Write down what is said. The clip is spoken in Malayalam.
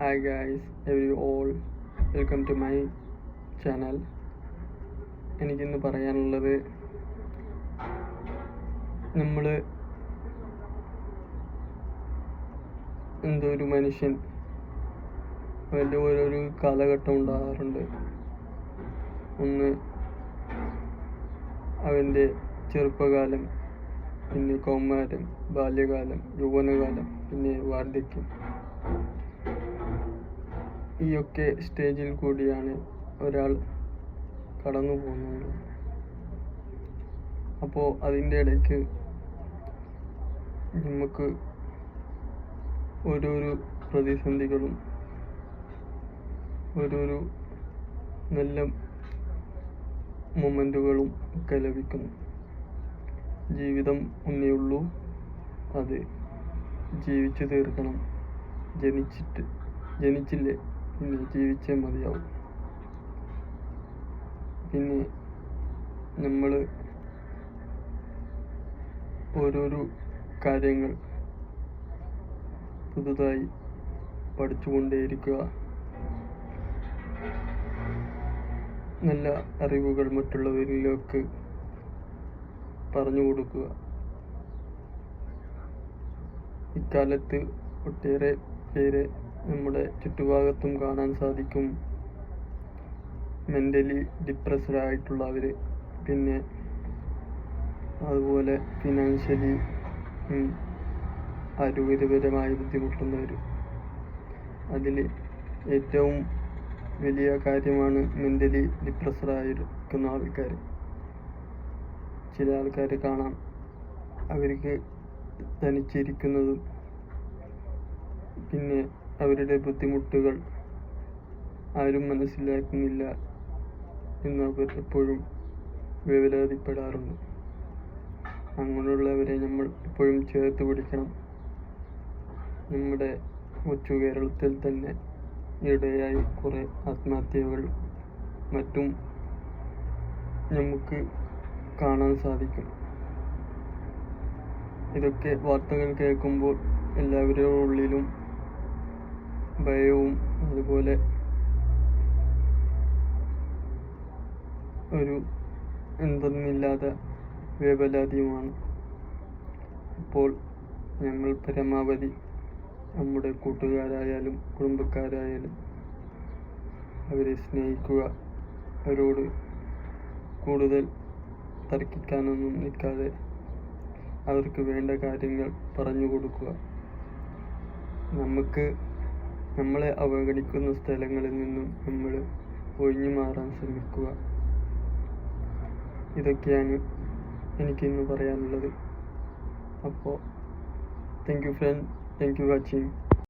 Hi guys every all welcome to my channel എനിക്കിന്ന് പറയാനുള്ളത് നമ്മൾ എന്തോ ഒരു മനുഷ്യൻ അവന്റെ ഓരോരോ കാലഘട്ടം ഉണ്ടാകാറുണ്ട്. ഒന്ന് അവന്റെ ചെറുപ്പകാലം പിന്നെ കൗമാരം ബാല്യകാലം യൗവനകാലം പിന്നെ വാർദ്ധക്യം. ഈയൊക്കെ സ്റ്റേജിൽ കൂടിയാണ് ഒരാൾ കടന്നു പോകുന്നത്. അപ്പോൾ അതിന്റെ ഇടയ്ക്ക് നമുക്ക് ഓരോരോ പ്രതിസന്ധികളും ഓരോരോ നല്ല മൊമെന്റുകളും ഒക്കെ ലഭിക്കുന്നു. ജീവിതം ഒന്നേയുള്ളൂ അത് ജീവിച്ചു തീർക്കണം. ജനിച്ചിട്ട് ജനിച്ചില്ലേ? പിന്നെ ജീവിച്ചേ മതിയാവും. പിന്നെ നമ്മൾ ഓരോരോ കാര്യങ്ങൾ പുതുതായി പഠിച്ചുകൊണ്ടേയിരിക്കുക. നല്ല അറിവുകൾ മറ്റുള്ളവരിലേക്ക് പറഞ്ഞു കൊടുക്കുക ഇക്കാലത്ത് ഒട്ടേറെ പേരെ നമ്മുടെ ചുറ്റുഭാഗത്തും കാണാൻ സാധിക്കും. മെന്റലി ഡിപ്രസ്ഡ് ആയിട്ടുള്ളവർ പിന്നെ അതുപോലെ ഫിനാൻഷ്യലി ആരോഗ്യപരമായി ബുദ്ധിമുട്ടുന്നവർ അതിൽ ഏറ്റവും വലിയ കാര്യമാണ് മെന്റലി ഡിപ്രസ്ഡ് ആയിരിക്കുന്ന ആൾക്കാർ ചില ആൾക്കാർ കാണാം അവർക്ക് തനിച്ചിരിക്കുന്നതും പിന്നെ അവരുടെ ബുദ്ധിമുട്ടുകൾ ആരും മനസ്സിലാക്കുന്നില്ല എന്ന് അവർ എപ്പോഴും വേവലാതിപ്പെടാറുണ്ട്. അങ്ങനെയുള്ളവരെ നമ്മൾ എപ്പോഴും ചേർത്ത് പിടിക്കണം. നമ്മുടെ കൊച്ചു കേരളത്തിൽ തന്നെ ഇടയായി കുറേ ആത്മഹത്യകൾ മറ്റും നമുക്ക് കാണാൻ സാധിക്കും. ഇതൊക്കെ വാർത്തകൾ കേൾക്കുമ്പോൾ എല്ലാവരുടെ ഉള്ളിലും ഭയവും അതുപോലെ ഒരു എന്തെന്നില്ലാത്ത വേവലാതിയുമാണ്. അപ്പോൾ ഞങ്ങൾ പരമാവധി നമ്മുടെ കൂട്ടുകാരായാലും കുടുംബക്കാരായാലും അവരെ സ്നേഹിക്കുക. അവരോട് കൂടുതൽ തർക്കിക്കാനൊന്നും നിൽക്കാതെ അവർക്ക് വേണ്ട കാര്യങ്ങൾ പറഞ്ഞു കൊടുക്കുക. നമുക്ക് നമ്മളെ അവഗണിക്കുന്ന സ്ഥലങ്ങളിൽ നിന്നും നമ്മൾ ഒഴിഞ്ഞു മാറാൻ ശ്രമിക്കുക. ഇതൊക്കെയാണ് എനിക്കിന്ന് പറയാനുള്ളത്. അപ്പോൾ thank you friend thank you watching